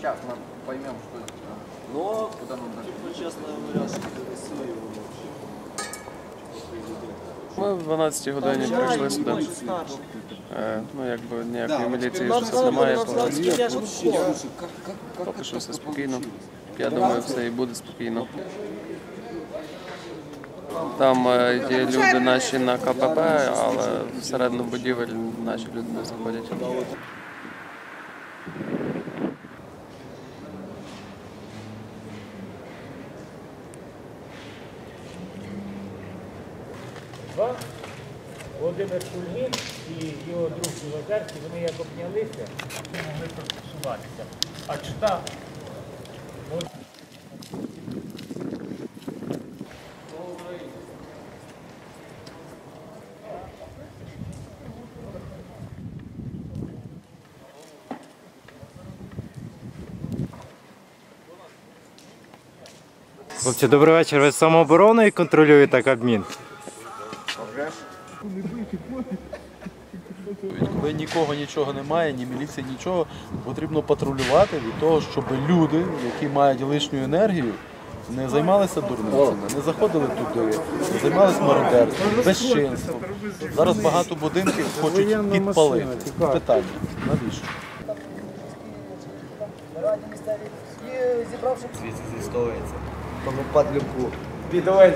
сейчас мы поймем, что это. Но, Куда нам дальше? ну, честно говоря, что Россия Ми в 12 годині прийшли сюди. Е, Ну, якби ніякої міліції тут немає. поки- Поки що все спокійно. Я думаю, все і буде спокійно. Там е, є люди наші на КПП, але всередину будівель наші люди не заходять. Два. Володимир Кульгін і його друг Білозерський, вони як обнялися, не могли пристосуватися. А чита Хлопці, добрий вечір. Ви з самообороною контролюєте Кабмін? Коли нікого нічого немає, ні міліції, нічого, потрібно патрулювати від того, щоб люди, які мають лишню енергію, не займалися дурницями, не заходили туди, не займалися мародерством, безчинством. Зараз багато будинків хочуть підпалити. Питання, навіщо? звідси зістовується. Падлюку. Підовець.